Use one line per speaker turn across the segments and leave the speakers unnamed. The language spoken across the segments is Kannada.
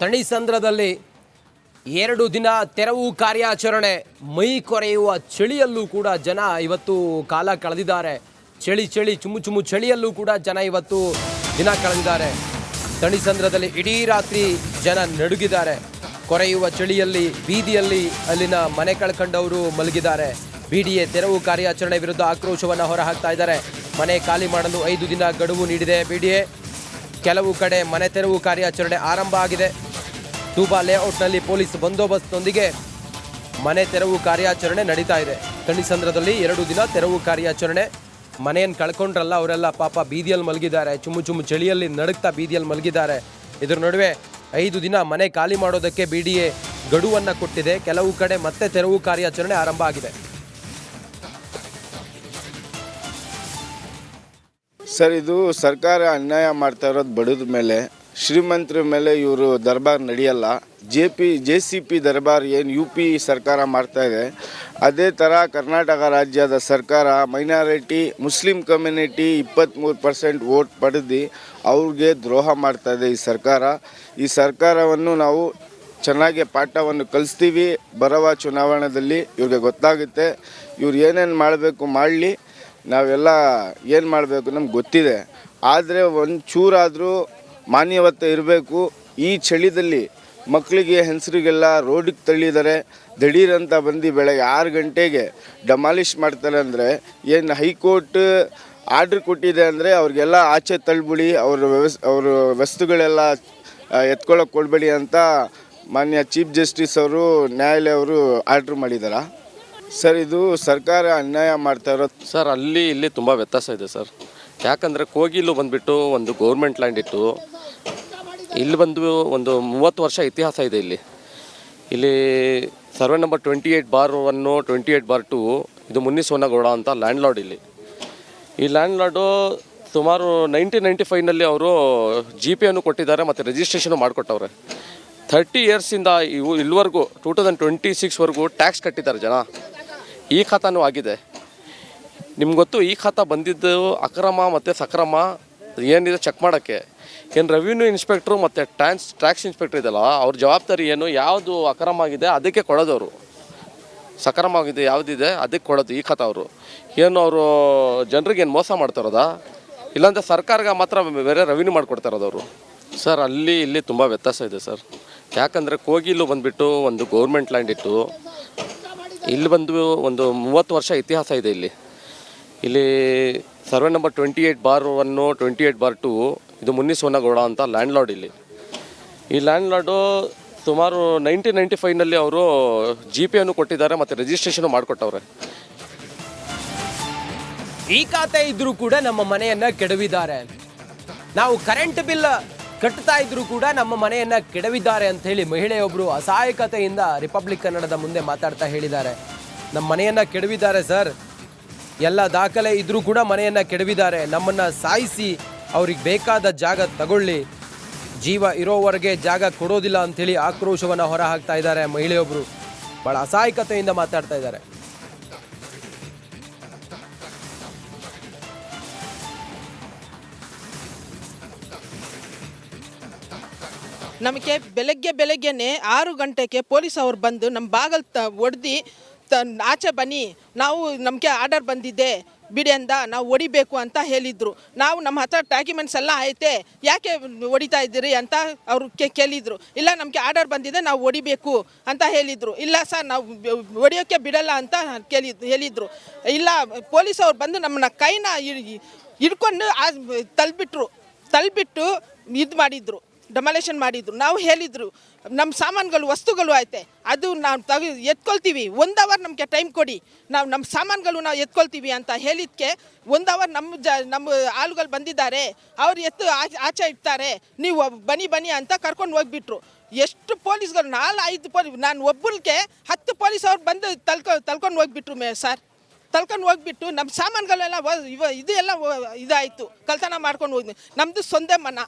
ತಣಿಸಂದ್ರದಲ್ಲಿ ಎರಡು ದಿನ ತೆರವು ಕಾರ್ಯಾಚರಣೆ, ಮೈ ಕೊರೆಯುವ ಚಳಿಯಲ್ಲೂ ಕೂಡ ಜನ ಇವತ್ತು ಕಾಲ ಕಳೆದಿದ್ದಾರೆ. ಚಳಿ ಚಳಿ, ಚುಮು ಚುಮು ಚಳಿಯಲ್ಲೂ ಕೂಡ ಜನ ಇವತ್ತು ದಿನ ಕಳೆದಿದ್ದಾರೆ. ತಣಿಸಂದ್ರದಲ್ಲಿ ಇಡೀ ರಾತ್ರಿ ಜನ ನಡುಗಿದ್ದಾರೆ. ಕೊರೆಯುವ ಚಳಿಯಲ್ಲಿ, ಬೀದಿಯಲ್ಲಿ ಅಲ್ಲಿನ ಮನೆ ಕಳ್ಕೊಂಡವರು ಮಲಗಿದ್ದಾರೆ. ಬಿಡಿಎ ತೆರವು ಕಾರ್ಯಾಚರಣೆ ವಿರುದ್ಧ ಆಕ್ರೋಶವನ್ನು ಹೊರಹಾಕ್ತಾ ಇದ್ದಾರೆ. ಮನೆ ಖಾಲಿ ಮಾಡಲು ಐದು ದಿನ ಗಡುವು ನೀಡಿದೆ. ಬಿಡಿಎ ಕೆಲವು ಕಡೆ ಮನೆ ತೆರವು ಕಾರ್ಯಾಚರಣೆ ಆರಂಭ ಆಗಿದೆ. ತೂಬಾ ಲೇಔಟ್ನಲ್ಲಿ ಪೊಲೀಸ್ ಬಂದೋಬಸ್ತ್ನೊಂದಿಗೆ ಮನೆ ತೆರವು ಕಾರ್ಯಾಚರಣೆ ನಡೀತಾ ಇದೆ. ತಣಿಸಂದ್ರದಲ್ಲಿ ಎರಡು ದಿನ ತೆರವು ಕಾರ್ಯಾಚರಣೆ. ಮನೆಯನ್ನು ಕಳ್ಕೊಂಡ್ರಲ್ಲ ಅವರೆಲ್ಲ ಪಾಪ ಬೀದಿಯಲ್ಲಿ ಮಲಗಿದ್ದಾರೆ. ಚುಮ್ಮು ಚುಮ್ಮು ಚಳಿಯಲ್ಲಿ ನಡುಕ್ತಾ ಬೀದಿಯಲ್ಲಿ ಮಲಗಿದ್ದಾರೆ. ಇದರ ನಡುವೆ ಐದು ದಿನ ಮನೆ ಖಾಲಿ ಮಾಡೋದಕ್ಕೆ ಬಿ ಗಡುವನ್ನು ಕೊಟ್ಟಿದೆ. ಕೆಲವು ಕಡೆ ಮತ್ತೆ ತೆರವು ಕಾರ್ಯಾಚರಣೆ ಆರಂಭ ಆಗಿದೆ.
ಸರ್, ಇದು ಸರ್ಕಾರ ಅನ್ಯಾಯ ಮಾಡ್ತಾ ಇರೋದು ಬಡವ್ರ ಮೇಲೆ. ಶ್ರೀಮಂತರ ಮೇಲೆ ಇವರು ದರ್ಬಾರ್ ನಡೆಯಲ್ಲ. J P, J C P ದರ್ಬಾರ್ ಏನು ಯು ಪಿ ಸರ್ಕಾರ ಮಾಡ್ತಾ ಇದೆ. ಅದೇ ಥರ ಕರ್ನಾಟಕ ರಾಜ್ಯದ ಸರ್ಕಾರ ಮೈನಾರಿಟಿ, ಮುಸ್ಲಿಂ ಕಮ್ಯುನಿಟಿ ಇಪ್ಪತ್ತ್ಮೂರು ಪರ್ಸೆಂಟ್ ವೋಟ್ ಪಡೆದು ಅವ್ರಿಗೆ ದ್ರೋಹ ಮಾಡ್ತಾ ಇದೆ ಈ ಸರ್ಕಾರ. ಈ ಸರ್ಕಾರವನ್ನು ನಾವು ಚೆನ್ನಾಗಿ ಪಾಠವನ್ನು ಕಲಿಸ್ತೀವಿ. ಬರುವ ಚುನಾವಣೆಯಲ್ಲಿ ಇವ್ರಿಗೆ ಗೊತ್ತಾಗುತ್ತೆ. ಇವ್ರು ಏನೇನು ಮಾಡಬೇಕು ಮಾಡಲಿ. ನಾವೆಲ್ಲ ಏನು ಮಾಡಬೇಕು ನಮ್ಗೆ ಗೊತ್ತಿದೆ. ಆದರೆ ಒಂದು ಚೂರಾದರೂ ಮಾನ್ಯವತೆ ಇರಬೇಕು. ಈ ಚಳಿದಲ್ಲಿ ಮಕ್ಕಳಿಗೆ ಹೆಂಗಸರಿಗೆಲ್ಲ ರೋಡಿಗೆ ತಳ್ಳಿದ್ದಾರೆ ದಿಢೀರಂತ ಬಂದು ಬೆಳಗ್ಗೆ ಆರು ಗಂಟೆಗೆ ಡಮಾಲಿಷ್ ಮಾಡ್ತಾರೆ ಅಂದರೆ ಏನು ಹೈಕೋರ್ಟ್ ಆರ್ಡ್ರ್ ಕೊಟ್ಟಿದೆ ಅಂದರೆ ಅವ್ರಿಗೆಲ್ಲ ಆಚೆ ತಳ್ಬಿಡಿ, ಅವ್ರ ವ್ಯವಸ್, ಅವ್ರ ವಸ್ತುಗಳೆಲ್ಲ ಎತ್ಕೊಳ್ಳೋಕೆ ಕೊಡಬೇಡಿ ಅಂತ ಮಾನ್ಯ ಚೀಫ್ ಜಸ್ಟಿಸ್ ಅವರು, ನ್ಯಾಯಾಲಯ ಅವರು ಆರ್ಡ್ರ್ ಮಾಡಿದಾರ. ಸರ್, ಇದು ಸರ್ಕಾರ ಅನ್ಯಾಯ ಮಾಡ್ತಾ ಇರೋದು
ಸರ್, ಅಲ್ಲಿ ಇಲ್ಲಿ ತುಂಬ ವ್ಯತ್ಯಾಸ ಇದೆ ಸರ್. ಯಾಕಂದರೆ ಕೋಗಿಲು ಬಂದುಬಿಟ್ಟು ಒಂದು ಗೌರ್ಮೆಂಟ್ ಲ್ಯಾಂಡ್ ಇತ್ತು ಇಲ್ಲಿ ಬಂದು ಒಂದು ಮೂವತ್ತು ವರ್ಷ ಇತಿಹಾಸ ಇದೆ ಇಲ್ಲಿ. ಇಲ್ಲಿ survey number twenty eight bar one twenty eight bar two ಇದು ಮುನ್ನಿ ಸೋನಗೌಡ ಅಂತ ಲ್ಯಾಂಡ್ ಲಾರ್ಡ್ ಇಲ್ಲಿ. ಈ ಲ್ಯಾಂಡ್ ಲಾರ್ಡು ಸುಮಾರು ನೈನ್ಟೀನ್ ನೈಂಟಿ ಫೈವ್ನಲ್ಲಿ ಅವರು ಜಿ ಪಿ ಅನ್ನು ಕೊಟ್ಟಿದ್ದಾರೆ ಮತ್ತು ರಿಜಿಸ್ಟ್ರೇಷನು ಮಾಡಿಕೊಟ್ಟವ್ರೆ. ಥರ್ಟಿ ಇಯರ್ಸಿಂದ ಇವು ಇಲ್ಲಿವರೆಗೂ ಟೂ ತೌಸಂಡ್ ಟ್ವೆಂಟಿ ಸಿಕ್ಸ್ವರೆಗೂ ಟ್ಯಾಕ್ಸ್ ಕಟ್ಟಿದ್ದಾರೆ ಜನ. ಈ ಖಾತಾನೂ ಆಗಿದೆ. ನಿಮ್ಗೆ ಗೊತ್ತು, ಈ ಖಾತಾ ಬಂದಿದ್ದು ಅಕ್ರಮ ಮತ್ತು ಸಕ್ರಮ ಏನಿದೆ ಚೆಕ್ ಮಾಡೋಕ್ಕೆ. ಏನು ರೆವಿನ್ಯೂ ಇನ್ಸ್ಪೆಕ್ಟ್ರು ಮತ್ತು ಟ್ಯಾನ್ಸ್ ಟ್ಯಾಕ್ಸ್ ಇನ್ಸ್ಪೆಕ್ಟ್ರ್ ಇದೆಯಲ್ಲ ಅವ್ರ ಜವಾಬ್ದಾರಿ ಏನು, ಯಾವುದು ಅಕ್ರಮ ಆಗಿದೆ, ಅದಕ್ಕೆ ಕೊಡೋದವರು. ಸಕ್ರಮ ಆಗಿದೆ, ಯಾವುದಿದೆ, ಅದಕ್ಕೆ ಕೊಡೋದು ಈ ಖಾತಾ ಅವರು. ಏನು ಅವರು ಜನರಿಗೆ ಏನು ಮೋಸ ಮಾಡ್ತಾರೋದಾ? ಇಲ್ಲಾಂದರೆ ಸರ್ಕಾರಕ್ಕೆ ಮಾತ್ರ ಬೇರೆ ರೆವಿನ್ಯೂ ಅವರು ಸರ್, ಅಲ್ಲಿ ಇಲ್ಲಿ ತುಂಬ ವ್ಯತ್ಯಾಸ ಇದೆ ಸರ್. ಯಾಕಂದರೆ ಕೋಗಿಲು ಬಂದುಬಿಟ್ಟು ಒಂದು ಗೌರ್ಮೆಂಟ್ ಲ್ಯಾಂಡ್ ಇಟ್ಟು ಇಲ್ಲಿ ಬಂದು ಒಂದು ಮೂವತ್ತು ವರ್ಷ ಇತಿಹಾಸ ಇದೆ ಇಲ್ಲಿ. ಇಲ್ಲಿ survey number twenty eight bar one twenty eight bar two ಇದು ಮುನ್ನಿ ಸೋನಗೌಡ ಅಂತ ಲ್ಯಾಂಡ್ ಲಾರ್ಡ್ ಇಲ್ಲಿ. ಈ ಲ್ಯಾಂಡ್ ಲಾರ್ಡು ಸುಮಾರು ನೈನ್ಟೀನ್ ನೈಂಟಿ ಫೈವ್ನಲ್ಲಿ ಅವರು ಜಿ ಪಿ ಅನ್ನು ಕೊಟ್ಟಿದ್ದಾರೆ ಮತ್ತು ರಿಜಿಸ್ಟ್ರೇಷನ್ ಮಾಡಿಕೊಟ್ಟವ್ರೆ.
ಈ ಖಾತೆ ಇದ್ರೂ ಕೂಡ ನಮ್ಮ ಮನೆಯನ್ನು ಕೆಡವಿದ್ದಾರೆ. ನಾವು ಕರೆಂಟ್ ಬಿಲ್ ಕಟ್ತಾ ಇದ್ರು ಕೂಡ ನಮ್ಮ ಮನೆಯನ್ನ ಕೆಡವಿದ್ದಾರೆ ಅಂತ ಹೇಳಿ ಮಹಿಳೆಯೊಬ್ಬರು ಅಸಹಾಯಕತೆಯಿಂದ ರಿಪಬ್ಲಿಕ್ ಕನ್ನಡದ ಮುಂದೆ ಮಾತಾಡ್ತಾ ಹೇಳಿದ್ದಾರೆ. ನಮ್ಮ ಮನೆಯನ್ನ ಕೆಡವಿದ್ದಾರೆ ಸರ್. ಎಲ್ಲ ದಾಖಲೆ ಇದ್ರೂ ಕೂಡ ಮನೆಯನ್ನ ಕೆಡವಿದ್ದಾರೆ. ನಮ್ಮನ್ನ ಸಾಯಿಸಿ ಅವ್ರಿಗೆ ಬೇಕಾದ ಜಾಗ ತಗೊಳ್ಳಿ. ಜೀವ ಇರೋವರೆಗೆ ಜಾಗ ಕೊಡೋದಿಲ್ಲ ಅಂಥೇಳಿ ಆಕ್ರೋಶವನ್ನು ಹೊರಹಾಕ್ತಾ ಇದ್ದಾರೆ ಮಹಿಳೆಯೊಬ್ಬರು ಬಹಳ ಅಸಹಾಯಕತೆಯಿಂದ ಮಾತಾಡ್ತಾ ಇದ್ದಾರೆ.
ನಮಗೆ ಬೆಳಗ್ಗೆ ಬೆಳಗ್ಗೆನೆ ಆರು ಗಂಟೆಗೆ ಪೊಲೀಸ್ ಅವ್ರು ಬಂದು ನಮ್ಮ ಬಾಗಲ್ ತ ಒಡ್ದು ತ ಆಚೆ ಬನ್ನಿ, ನಾವು ನಮಗೆ ಆರ್ಡರ್ ಬಂದಿದೆ ಬಿಡಿಯಿಂದ ನಾವು ಹೊಡಿಬೇಕು ಅಂತ ಹೇಳಿದರು. ನಾವು ನಮ್ಮ ಹತ್ರ ಡಾಕ್ಯುಮೆಂಟ್ಸ್ ಎಲ್ಲ ಐತೆ, ಯಾಕೆ ಹೊಡಿತಾ ಇದ್ದೀರಿ ಅಂತ ಅವರು ಕೇಳಿದರು. ಇಲ್ಲ, ನಮಗೆ ಆರ್ಡರ್ ಬಂದಿದೆ, ನಾವು ಹೊಡಿಬೇಕು ಅಂತ ಹೇಳಿದರು. ಇಲ್ಲ ಸರ್, ನಾವು ಹೊಡಿಯೋಕ್ಕೆ ಬಿಡಲ್ಲ ಅಂತ ಕೇಳಿ, ಹೇಳಿದರು. ಇಲ್ಲ, ಪೊಲೀಸ್ ಅವ್ರು ಬಂದು ನಮ್ಮನ್ನ ಕೈನ ಹಿಡ್- ಹಿಡ್ಕೊಂಡು ತಲ್ಬಿಟ್ರು ತಳ್ಬಿಟ್ಟು ಇದು ಮಾಡಿದ್ರು. ಡೆಮಾಲೇಷನ್ ಮಾಡಿದ್ರು. ನಾವು ಹೇಳಿದ್ರು ನಮ್ಮ ಸಾಮಾನುಗಳು, ವಸ್ತುಗಳು ಐತೆ, ಅದು ನಾವು ತಗ ಎತ್ಕೊಳ್ತೀವಿ. ಒಂದು ಅವರ್ ನಮಗೆ ಟೈಮ್ ಕೊಡಿ. ನಾವು ನಮ್ಮ ಸಾಮಾನುಗಳು ನಾವು ಎತ್ಕೊಳ್ತೀವಿ ಅಂತ ಹೇಳಿದ್ಕೆ ಒಂದು ಅವರ್ ನಮ್ಮ ಜ ನಮ್ಮ ಆಳುಗಳು ಬಂದಿದ್ದಾರೆ. ಅವ್ರು ಎತ್ತು ಆಚೆ ಇಡ್ತಾರೆ. ನೀವು ಬನ್ನಿ ಬನ್ನಿ ಅಂತ ಕರ್ಕೊಂಡು ಹೋಗ್ಬಿಟ್ರು. ಎಷ್ಟು ಪೊಲೀಸ್ಗಳು ನಾಲ್ಕು ಐದು ಪೊಲೀಸ್ ನಾನು ಒಬ್ಬರಿಗೆ ಹತ್ತು ಪೊಲೀಸ್ ಅವ್ರು ಬಂದು ತಲ್ಕೊ, ತಲ್ಕೊಂಡು ಹೋಗ್ಬಿಟ್ರು ಮೇ, ಸರ್. ತಳ್ಕೊಂಡು ಹೋಗ್ಬಿಟ್ಟು ನಮ್ಮ ಸಾಮಾನುಗಳೆಲ್ಲ, ಇವ ಇದು ಎಲ್ಲ ಇದಾಯಿತು. ಕಲ್ತನ ಮಾಡ್ಕೊಂಡು ಹೋಗಿ ನಮ್ಮದು ಸೊಂದೆ ಮನ.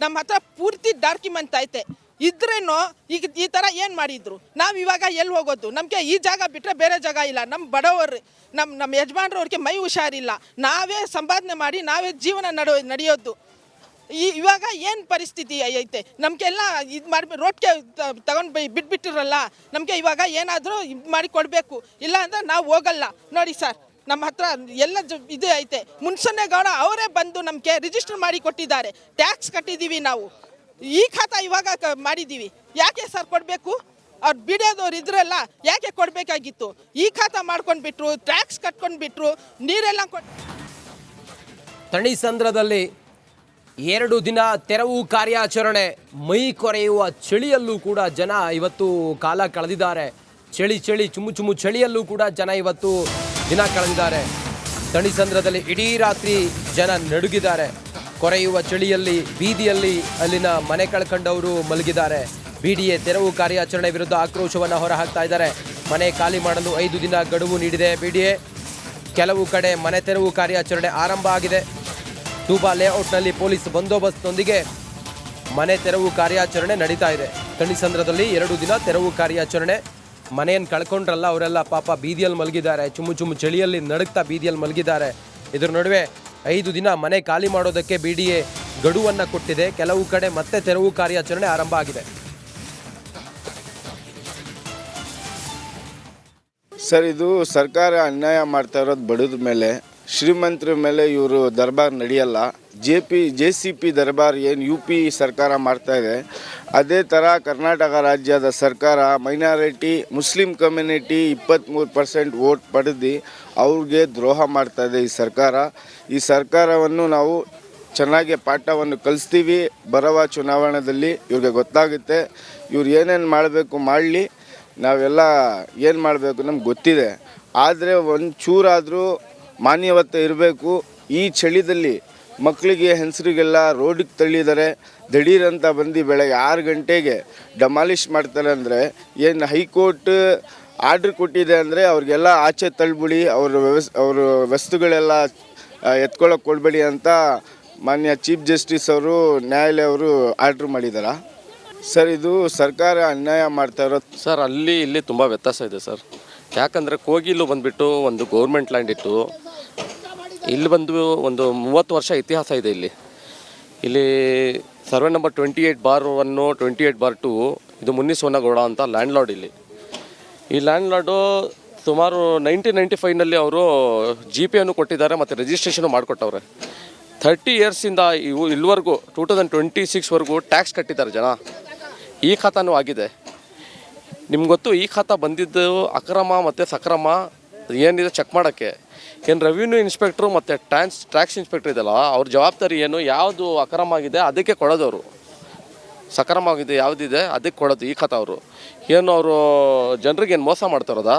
ನಮ್ಮ ಹತ್ರ ಪೂರ್ತಿ ಡಾಕ್ಯುಮೆಂಟ್ ಐತೆ. ಇದ್ರೇನು ಈಗ ಈ ಥರ ಏನು ಮಾಡಿದ್ರು? ನಾವು ಇವಾಗ ಎಲ್ಲಿ ಹೋಗೋದು? ನಮಗೆ ಈ ಜಾಗ ಬಿಟ್ಟರೆ ಬೇರೆ ಜಾಗ ಇಲ್ಲ. ನಮ್ಮ ಬಡವರು ನಮ್ಮ ನಮ್ಮ ಯಜಮಾನ್ರವ್ರಿಗೆ ಮೈ ಹುಷಾರಿಲ್ಲ. ನಾವೇ ಸಂಪಾದನೆ ಮಾಡಿ ನಾವೇ ಜೀವನ ನಡೋ, ನಡೆಯೋದು. ಈ, ಇವಾಗ ಏನು ಪರಿಸ್ಥಿತಿ ಐತೆ? ನಮಗೆಲ್ಲ ಇದು ಮಾಡಿ ರೋಡ್ಗೆ ತಗೊಂಡು ಬೈ, ಬಿಟ್ಬಿಟ್ಟಿರಲ್ಲ. ನಮಗೆ ಇವಾಗ ಏನಾದರೂ ಇದು ಮಾಡಿ ಕೊಡಬೇಕು. ಇಲ್ಲ ಅಂದ್ರೆ ನಾವು ಹೋಗಲ್ಲ. ನೋಡಿ ಸರ್. ನಮ್ಮ ಹತ್ರ ಎಲ್ಲ ಇದು ಐತೆ. ಮುನ್ಸನ್ನೇಗೌಡ ಅವರೇ ಬಂದು ನಮಗೆ ರಿಜಿಸ್ಟರ್ ಮಾಡಿ ಕೊಟ್ಟಿದ್ದಾರೆ. ಟ್ಯಾಕ್ಸ್ ಕಟ್ಟಿದ್ದೀವಿ ನಾವು. ಈ ಖಾತಾ ಇವಾಗ ಮಾಡಿದ್ದೀವಿ ಯಾಕೆ ಸರ್ ಕೊಡಬೇಕು? ಅವ್ರು ಬಿಡೋದವ್ರು ಇದ್ರಲ್ಲ ಯಾಕೆ ಕೊಡಬೇಕಾಗಿತ್ತು? ಈ ಖಾತಾ ಮಾಡ್ಕೊಂಡ್ಬಿಟ್ರು ಟ್ಯಾಕ್ಸ್ ಕಟ್ಕೊಂಡ್ಬಿಟ್ರು, ನೀರೆಲ್ಲ ಕೊಟ್ಟು
ತಣಿಸಂದ್ರದಲ್ಲಿ ಎರಡು ದಿನ ತೆರವು ಕಾರ್ಯಾಚರಣೆ, ಮೈ ಕೊರೆಯುವ ಚಳಿಯಲ್ಲೂ ಕೂಡ ಜನ ಇವತ್ತು ಕಾಲ ಕಳೆದಿದ್ದಾರೆ. ಚಳಿ ಚಳಿ, ಚುಮು ಚುಮು ಚಳಿಯಲ್ಲೂ ಕೂಡ ಜನ ಇವತ್ತು ದಿನ ಕಳೆದಿದ್ದಾರೆ. ತಣಿಸಂದ್ರದಲ್ಲಿ ಇಡೀ ರಾತ್ರಿ ಜನ ನಡುಗಿದ್ದಾರೆ. ಕೊರೆಯುವ ಚಳಿಯಲ್ಲಿ, ಬೀದಿಯಲ್ಲಿ ಅಲ್ಲಿನ ಮನೆ ಕಳ್ಕೊಂಡವರು ಮಲಗಿದ್ದಾರೆ. ಬಿಡಿಎ ತೆರವು ಕಾರ್ಯಾಚರಣೆ ವಿರುದ್ಧ ಆಕ್ರೋಶವನ್ನು ಹೊರಹಾಕ್ತಾ ಇದ್ದಾರೆ. ಮನೆ ಖಾಲಿ ಮಾಡಲು ಐದು ದಿನ ಗಡುವು ನೀಡಿದೆ. ಬಿಡಿಎ ಕೆಲವು ಕಡೆ ಮನೆ ತೆರವು ಕಾರ್ಯಾಚರಣೆ ಆರಂಭ ಆಗಿದೆ. ತೂಬಾ ಲೇಔಟ್ನಲ್ಲಿ ಪೊಲೀಸ್ ಬಂದೋಬಸ್ತ್ನೊಂದಿಗೆ ಮನೆ ತೆರವು ಕಾರ್ಯಾಚರಣೆ ನಡೀತಾ ಇದೆ. ಕಣಿಸಂದ್ರದಲ್ಲಿ ಎರಡು ದಿನ ತೆರವು ಕಾರ್ಯಾಚರಣೆ ಮನೆಯನ್ನು ಕಳ್ಕೊಂಡ್ರಲ್ಲ ಅವರೆಲ್ಲ ಪಾಪ ಬೀದಿಯಲ್ಲಿ ಮಲಗಿದ್ದಾರೆ, ಚುಮ್ಮು ಚುಮ್ಮು ಚಳಿಯಲ್ಲಿ ನಡುಗ್ತಾ ಬೀದಿಯಲ್ಲಿ ಮಲಗಿದ್ದಾರೆ. ಇದ್ರ ನಡುವೆ ಐದು ದಿನ ಮನೆ ಖಾಲಿ ಮಾಡೋದಕ್ಕೆ ಬಿ ಡಿ ಎ ಗಡುವನ್ನು ಕೊಟ್ಟಿದೆ. ಕೆಲವು ಕಡೆ ಮತ್ತೆ ತೆರವು ಕಾರ್ಯಾಚರಣೆ ಆರಂಭ ಆಗಿದೆ.
ಸರ್, ಇದು ಸರ್ಕಾರ ಅನ್ಯಾಯ ಮಾಡ್ತಾ ಇರೋದು ಬಡವ್ರ ಮೇಲೆ. ಶ್ರೀಮಂತರ ಮೇಲೆ ಇವರು ದರ್ಬಾರ್ ನಡೆಯಲ್ಲ. J P, J C P ದರ್ಬಾರ್ ಏನು ಯು ಪಿ ಸರ್ಕಾರ ಮಾಡ್ತಾ ಇದೆ. ಅದೇ ಥರ ಕರ್ನಾಟಕ ರಾಜ್ಯದ ಸರ್ಕಾರ ಮೈನಾರಿಟಿ, ಮುಸ್ಲಿಂ ಕಮ್ಯುನಿಟಿ ಇಪ್ಪತ್ತ್ಮೂರು ಪರ್ಸೆಂಟ್ ವೋಟ್ ಪಡೆದು ಅವ್ರಿಗೆ ದ್ರೋಹ ಮಾಡ್ತಾ ಇದೆ ಈ ಸರ್ಕಾರ. ಈ ಸರ್ಕಾರವನ್ನು ನಾವು ಚೆನ್ನಾಗಿ ಪಾಠವನ್ನು ಕಲಿಸ್ತೀವಿ. ಬರುವ ಚುನಾವಣೆಯಲ್ಲಿ ಇವ್ರಿಗೆ ಗೊತ್ತಾಗುತ್ತೆ. ಇವ್ರು ಏನೇನು ಮಾಡಬೇಕು ಮಾಡಲಿ. ನಾವೆಲ್ಲ ಏನು ಮಾಡಬೇಕು ನಮ್ಗೆ ಗೊತ್ತಿದೆ. ಆದರೆ ಒಂದು ಚೂರಾದರೂ ಮಾನ್ಯವತೆ ಇರಬೇಕು. ಈ ಚಳಿದಲ್ಲಿ ಮಕ್ಕಳಿಗೆ ಹೆಂಗಸರಿಗೆಲ್ಲ ರೋಡಿಗೆ ತಳ್ಳಿದ್ದಾರೆ ದಡೀರಂತ ಬಂದು ಬೆಳಗ್ಗೆ ಆರು ಗಂಟೆಗೆ ಡಮಾಲಿಷ್ ಮಾಡ್ತಾರೆ ಅಂದರೆ ಏನು ಹೈಕೋರ್ಟ್ ಆರ್ಡ್ರ್ ಕೊಟ್ಟಿದೆ ಅಂದರೆ ಅವ್ರಿಗೆಲ್ಲ ಆಚೆ ತಳ್ಬಿಡಿ, ಅವ್ರ ವ್ಯವಸ್, ಅವ್ರ ವಸ್ತುಗಳೆಲ್ಲ ಎತ್ಕೊಳ್ಳೋಕೆ ಕೊಡಬೇಡಿ ಅಂತ ಮಾನ್ಯ ಚೀಫ್ ಜಸ್ಟಿಸ್ ಅವರು ನ್ಯಾಯಾಲಯ ಅವರು ಆರ್ಡ್ರ್ ಮಾಡಿದಾರ. ಸರ್, ಇದು ಸರ್ಕಾರ ಅನ್ಯಾಯ ಮಾಡ್ತಾ ಇರೋದು
ಸರ್, ಅಲ್ಲಿ ಇಲ್ಲಿ ತುಂಬ ವ್ಯತ್ಯಾಸ ಇದೆ ಸರ್. ಯಾಕಂದರೆ ಕೋಗಿಲು ಬಂದುಬಿಟ್ಟು ಒಂದು ಗೌರ್ಮೆಂಟ್ ಲ್ಯಾಂಡ್ ಇಟ್ಟು ಇಲ್ಲಿ ಬಂದು ಒಂದು ಮೂವತ್ತು ವರ್ಷ ಇತಿಹಾಸ ಇದೆ ಇಲ್ಲಿ. ಇಲ್ಲಿ survey number twenty eight bar one, twenty eight bar two, ಇದು ಮುನ್ನಿ ಸೋನಗೌಡ ಅಂತ ಲ್ಯಾಂಡ್ ಲಾರ್ಡ್ ಇಲ್ಲಿ. ಈ ಲ್ಯಾಂಡ್ ಲಾರ್ಡು ಸುಮಾರು ನೈನ್ಟೀನ್ ನೈಂಟಿ ಫೈವ್ನಲ್ಲಿ ಅವರು ಜಿ ಪಿ ಅನ್ನು ಕೊಟ್ಟಿದ್ದಾರೆ ಮತ್ತು ರಿಜಿಸ್ಟ್ರೇಷನು ಮಾಡಿಕೊಟ್ಟವ್ರೆ. ಥರ್ಟಿ ಇಯರ್ಸಿಂದ ಇವು ಇಲ್ಲಿವರೆಗೂ, ಟೂ ತೌಸಂಡ್ ಟ್ವೆಂಟಿ ಸಿಕ್ಸ್ವರೆಗೂ ಟ್ಯಾಕ್ಸ್ ಕಟ್ಟಿದ್ದಾರೆ ಜನ. ಈ ಖಾತಾನು ಆಗಿದೆ. ನಿಮ್ಗೆ ಗೊತ್ತು, ಈ ಖಾತಾ ಬಂದಿದ್ದು ಅಕ್ರಮ ಮತ್ತು ಸಕ್ರಮ, ಏನಿದೆ ಚೆಕ್ ಮಾಡೋಕ್ಕೆ. ಏನು ರೆವಿನ್ಯೂ ಇನ್ಸ್ಪೆಕ್ಟ್ರು ಮತ್ತು ಟ್ಯಾನ್ಸ್ ಟ್ಯಾಕ್ಸ್ ಇನ್ಸ್ಪೆಕ್ಟ್ರ್ ಇದೆಯಲ್ಲ, ಅವ್ರ ಜವಾಬ್ದಾರಿ ಏನು? ಯಾವುದು ಅಕ್ರಮ ಆಗಿದೆ ಅದಕ್ಕೆ ಕೊಡೋದವರು ಸಕ್ರಮ ಆಗಿದೆ ಯಾವುದಿದೆ, ಅದಕ್ಕೆ ಕೊಡೋದು ಈ ಕಥೆ ಅವರು. ಏನು ಅವರು ಜನರಿಗೆ ಏನು ಮೋಸ ಮಾಡ್ತಾರೋದಾ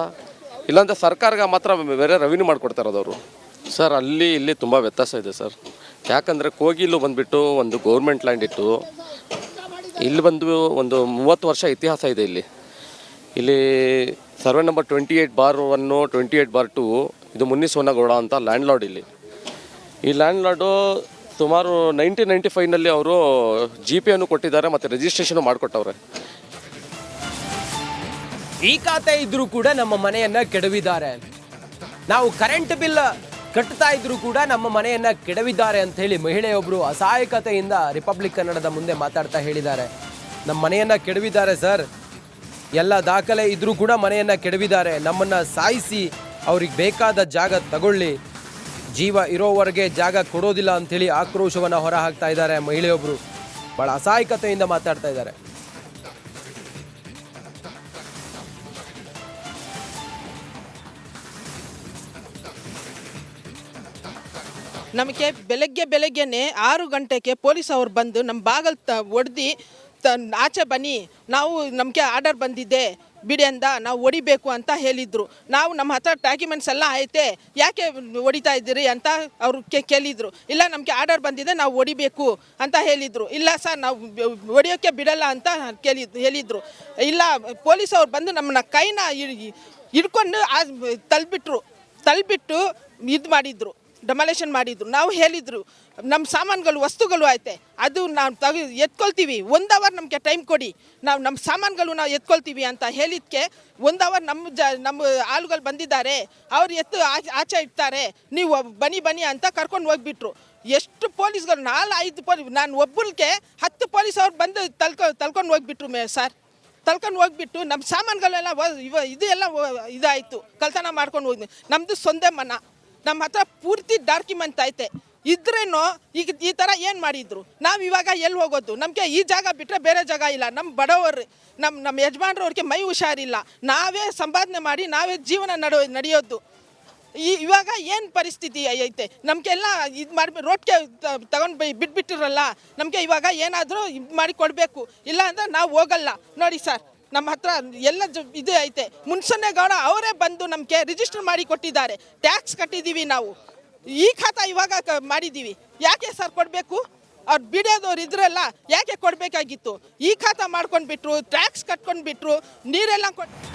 ಇಲ್ಲಾಂದ್ರೆ ಸರ್ಕಾರಗ ಮಾತ್ರ ಬೇರೆ ರೆವಿನ್ಯೂ ಮಾಡಿಕೊಡ್ತಾರದು ಸರ್, ಅಲ್ಲಿ ಇಲ್ಲಿ ತುಂಬ ವ್ಯತ್ಯಾಸ ಇದೆ ಸರ್. ಯಾಕಂದರೆ ಕೋಗಿಲು ಬಂದುಬಿಟ್ಟು ಒಂದು ಗೌರ್ಮೆಂಟ್ ಲ್ಯಾಂಡ್ ಇಟ್ಟು, ಇಲ್ಲಿ ಬಂದು ಒಂದು ಮೂವತ್ತು ವರ್ಷ ಇತಿಹಾಸ ಇದೆ ಇಲ್ಲಿ. ಇಲ್ಲಿ survey number twenty eight bar one twenty eight bar two ಇದು ಮುನ್ನಿ ಸೋನಗೌಡ ಅಂತ ಲ್ಯಾಂಡ್ ಲಾರ್ಡ್ ಇಲ್ಲಿ. ಈ ಲ್ಯಾಂಡ್ ಲಾರ್ಡು ಸುಮಾರು ನೈನ್ಟೀನ್ ನೈಂಟಿ ಫೈವ್ನಲ್ಲಿ ಅವರು ಜಿ ಪಿ ಅನ್ನು ಕೊಟ್ಟಿದ್ದಾರೆ ಮತ್ತು ರಿಜಿಸ್ಟ್ರೇಷನ್ ಮಾಡಿಕೊಟ್ಟವ್ರೆ.
ಈ ಖಾತೆ ಇದ್ರೂ ಕೂಡ ನಮ್ಮ ಮನೆಯನ್ನ ಕೆಡವಿದ್ದಾರೆ. ನಾವು ಕರೆಂಟ್ ಬಿಲ್ ಕಟ್ತಾ ಇದ್ರು ಕೂಡ ನಮ್ಮ ಮನೆಯನ್ನ ಕೆಡವಿದ್ದಾರೆ ಅಂತ ಹೇಳಿ ಮಹಿಳೆಯೊಬ್ಬರು ಅಸಹಾಯಕತೆಯಿಂದ ರಿಪಬ್ಲಿಕ್ ಕನ್ನಡದ ಮುಂದೆ ಮಾತಾಡ್ತಾ ಹೇಳಿದ್ದಾರೆ. ನಮ್ಮ ಮನೆಯನ್ನ ಕೆಡವಿದ್ದಾರೆ ಸರ್. ಎಲ್ಲ ದಾಖಲೆ ಇದ್ರೂ ಕೂಡ ಮನೆಯನ್ನ ಕೆಡವಿದ್ದಾರೆ. ನಮ್ಮನ್ನ ಸಾಯಿಸಿ ಅವ್ರಿಗೆ ಬೇಕಾದ ಜಾಗ ತಗೊಳ್ಳಿ. ಜೀವ ಇರೋವರೆಗೆ ಜಾಗ ಕೊಡೋದಿಲ್ಲ ಅಂಥೇಳಿ ಆಕ್ರೋಶವನ್ನು ಹೊರ ಹಾಕ್ತಾ ಇದ್ದಾರೆ ಮಹಿಳೆಯೊಬ್ಬರು ಬಹಳ ಅಸಹಾಯಕತೆಯಿಂದ ಮಾತಾಡ್ತಾ ಇದ್ದಾರೆ.
ನಮಗೆ ಬೆಳಗ್ಗೆ ಬೆಳಗ್ಗೆನೆ ಆರು ಗಂಟೆಗೆ ಪೊಲೀಸ್ ಅವರು ಬಂದು ನಮ್ಮ ಬಾಗಲ್ ತ ಒಡ್ದು ತ ಆಚೆ ಬನ್ನಿ. ನಾವು ನಮಗೆ ಆರ್ಡರ್ ಬಂದಿದೆ ಬಿಡಿ ಅಂದ, ನಾವು ಹೊಡಿಬೇಕು ಅಂತ ಹೇಳಿದರು. ನಾವು ನಮ್ಮ ಹತ್ರ ಡಾಕ್ಯುಮೆಂಟ್ಸ್ ಎಲ್ಲ ಐತೆ, ಯಾಕೆ ಹೊಡಿತಾ ಇದ್ದೀರಿ ಅಂತ ಅವರು ಕೇಳಿದರು. ಇಲ್ಲ, ನಮಗೆ ಆರ್ಡರ್ ಬಂದಿದೆ, ನಾವು ಹೊಡಿಬೇಕು ಅಂತ ಹೇಳಿದರು. ಇಲ್ಲ ಸರ್, ನಾವು ಹೊಡಿಯೋಕ್ಕೆ ಬಿಡಲ್ಲ ಅಂತ ಕೇಳಿ, ಹೇಳಿದರು. ಇಲ್ಲ, ಪೊಲೀಸ್ ಅವ್ರು ಬಂದು ನಮ್ಮನ್ನ ಕೈನ ಹಿಡ್- ಹಿಡ್ಕೊಂಡು ಆ, ತಳ್ಬಿಟ್ರು. ತಳ್ಬಿಟ್ಟು ಇದು ಮಾಡಿದ್ರು. ಡೆಮಾಲೇಷನ್ ಮಾಡಿದ್ರು. ನಾವು ಹೇಳಿದ್ರು ನಮ್ಮ ಸಾಮಾನುಗಳು, ವಸ್ತುಗಳು ಐತೆ ಅದು ನಾವು ತಗ ಎತ್ಕೊಳ್ತೀವಿ. ಒಂದು ಅವರ್ ನಮಗೆ ಟೈಮ್ ಕೊಡಿ. ನಾವು ನಮ್ಮ ಸಾಮಾನುಗಳು ನಾವು ಎತ್ಕೊಳ್ತೀವಿ ಅಂತ ಹೇಳಿದ್ಕೆ ಒಂದು ಅವರ್ ನಮ್ಮ ಜ ನಮ್ಮ ಆಳುಗಳು ಬಂದಿದ್ದಾರೆ. ಅವ್ರು ಎತ್ತು ಆಚೆ ಇಡ್ತಾರೆ. ನೀವು ಬನ್ನಿ ಬನ್ನಿ ಅಂತ ಕರ್ಕೊಂಡು ಹೋಗ್ಬಿಟ್ರು. ಎಷ್ಟು ಪೊಲೀಸ್ಗಳು ನಾಲ್ಕು ಐದು ಪೊಲೀಸ್ ನಾನು ಒಬ್ಬರಿಗೆ ಹತ್ತು ಪೊಲೀಸ್ ಅವ್ರು ಬಂದು ತಲ್ಕೊ, ತಲ್ಕೊಂಡು ಹೋಗ್ಬಿಟ್ರು ಮೇ, ಸರ್. ತಲ್ಕೊಂಡು ಹೋಗ್ಬಿಟ್ಟು ನಮ್ಮ ಸಾಮಾನುಗಳೆಲ್ಲ ಇವ, ಇದು ಎಲ್ಲ ಇದಾಯಿತು. ಕಲ್ತನ ಮಾಡ್ಕೊಂಡು ಹೋಗಿ ನಮ್ಮದು ಸೊಂದೆ ಮನ. ನಮ್ಮ ಹತ್ರ ಪೂರ್ತಿ ಡಾಕ್ಯುಮೆಂಟ್ ಐತೆ. ಇದ್ರೇನು ಈಗ ಈ ಥರ ಏನು ಮಾಡಿದ್ರು? ನಾವು ಇವಾಗ ಎಲ್ಲಿ ಹೋಗೋದು? ನಮಗೆ ಈ ಜಾಗ ಬಿಟ್ಟರೆ ಬೇರೆ ಜಾಗ ಇಲ್ಲ. ನಮ್ಮ ಬಡವರು ನಮ್ಮ ನಮ್ಮ ಯಜಮಾನ್ರವ್ರಿಗೆ ಮೈ ಹುಷಾರಿಲ್ಲ. ನಾವೇ ಸಂಪಾದನೆ ಮಾಡಿ ನಾವೇ ಜೀವನ ನಡೋ ನಡೆಯೋದು. ಈ ಇವಾಗ ಏನು ಪರಿಸ್ಥಿತಿ ಐತೆ? ನಮಗೆಲ್ಲ ಇದು ಮಾಡಿ ರೋಡ್ಗೆ ತಗೊಂಡು ಬೈ ಬಿಟ್ಬಿಟ್ಟಿರಲ್ಲ. ನಮಗೆ ಇವಾಗ ಏನಾದರೂ ಇದು ಮಾಡಿ ಕೊಡಬೇಕು. ಇಲ್ಲ ಅಂದರೆ ನಾವು ಹೋಗಲ್ಲ. ನೋಡಿ ಸರ್. ನಮ್ಮ ಹತ್ರ ಎಲ್ಲ ಇದು ಐತೆ. ಮುನ್ಸನ್ನೇಗೌಡ ಅವರೇ ಬಂದು ನಮಗೆ ರಿಜಿಸ್ಟರ್ ಮಾಡಿ ಕೊಟ್ಟಿದ್ದಾರೆ. ಟ್ಯಾಕ್ಸ್ ಕಟ್ಟಿದ್ದೀವಿ ನಾವು. ಈ ಖಾತಾ ಇವಾಗ ಮಾಡಿದ್ದೀವಿ ಯಾಕೆ ಸರ್ ಕೊಡಬೇಕು? ಅವ್ರು ಬಿಡೋದವ್ರು ಇದ್ರಲ್ಲ, ಯಾಕೆ ಕೊಡಬೇಕಾಗಿತ್ತು? ಈ ಖಾತಾ ಮಾಡ್ಕೊಂಡ್ಬಿಟ್ರು ಟ್ಯಾಕ್ಸ್ ಕಟ್ಕೊಂಡ್ಬಿಟ್ರು, ನೀರೆಲ್ಲ ಕೊಟ್ಟು